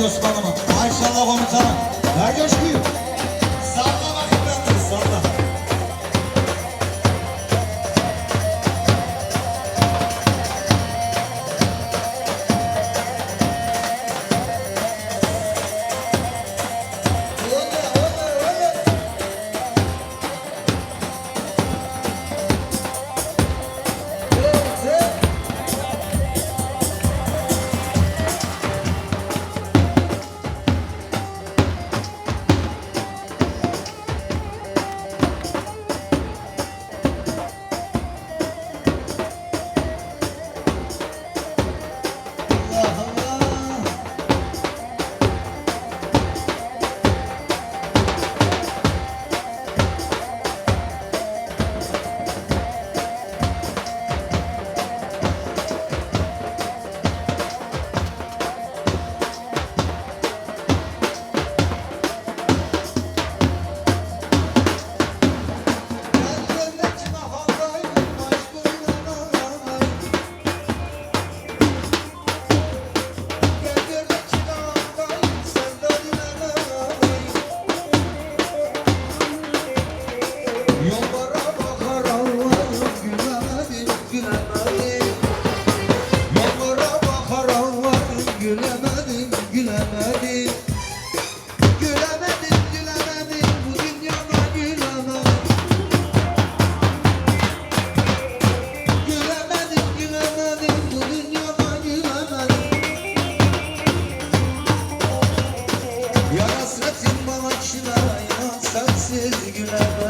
Genç Osman'ıma. Maşallah komutanım. Ver coşkuyu. sensiz güne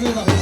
수고하셨습니다.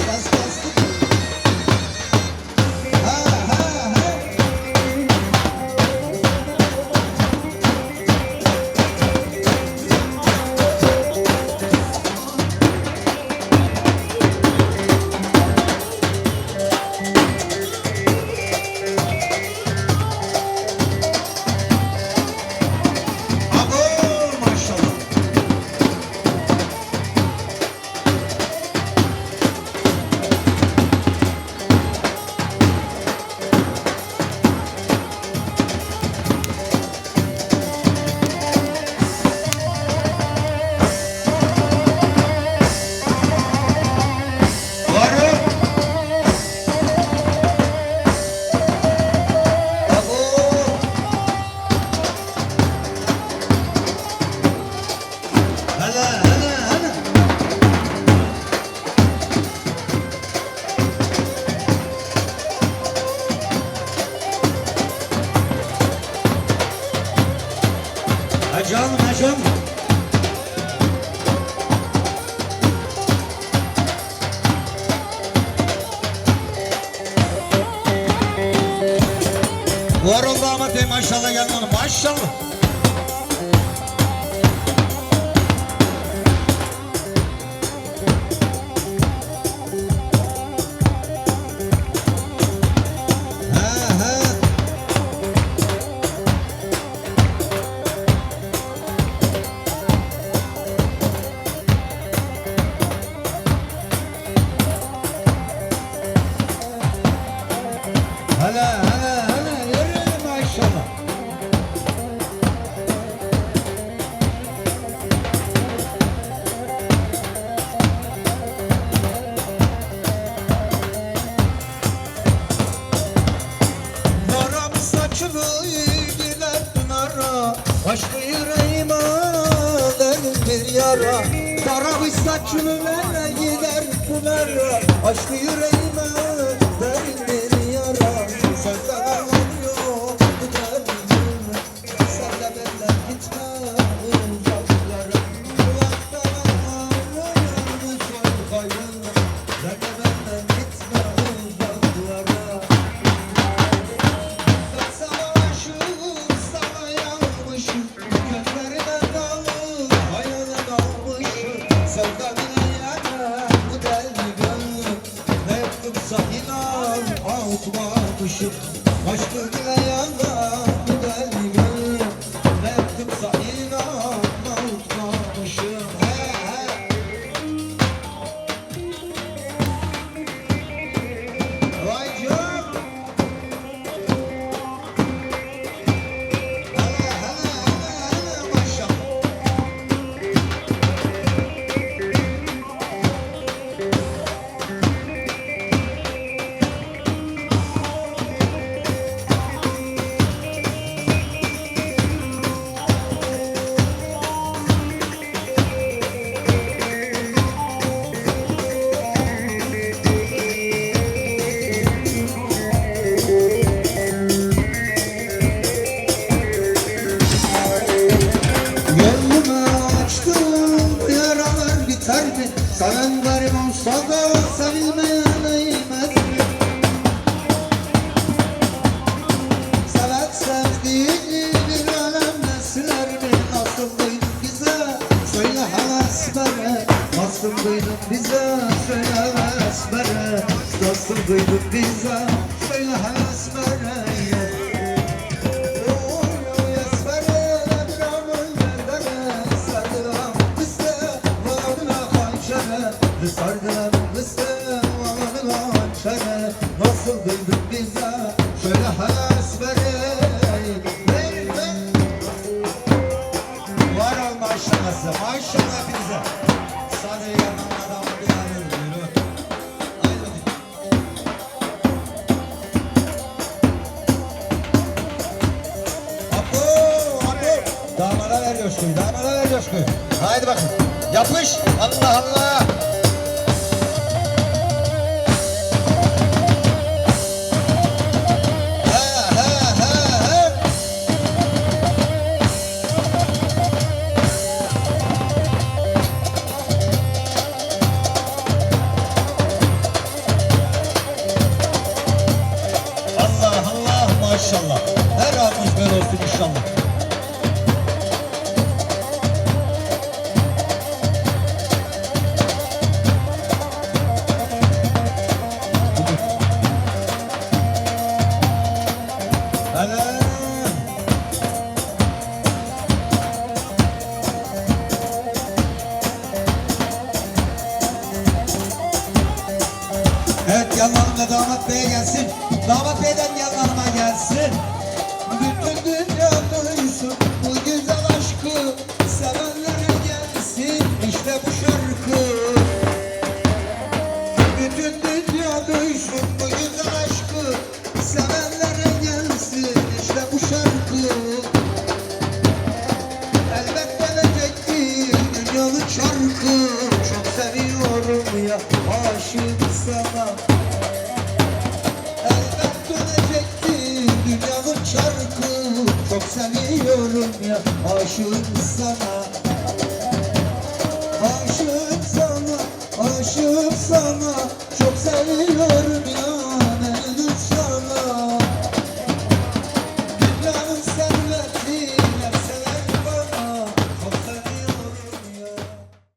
Maşallah gel maşallah. Aşkı yüreğime verin bir yara. Kara saçını verme gider pınara Aşkı yüreğime ve. duydun bize söyle esmere Nasıl duydun bize söyle esmere Sardılar bize, vallahi hançere Nasıl duydun bize, şöyle helal Damada ver coşkuyu, damada ver coşkuyu. Haydi bakın. Yapış. Allah Allah. Seviyorum ya Aşığım sana. Aşığım sana Aşığım sana. Çok seviyorum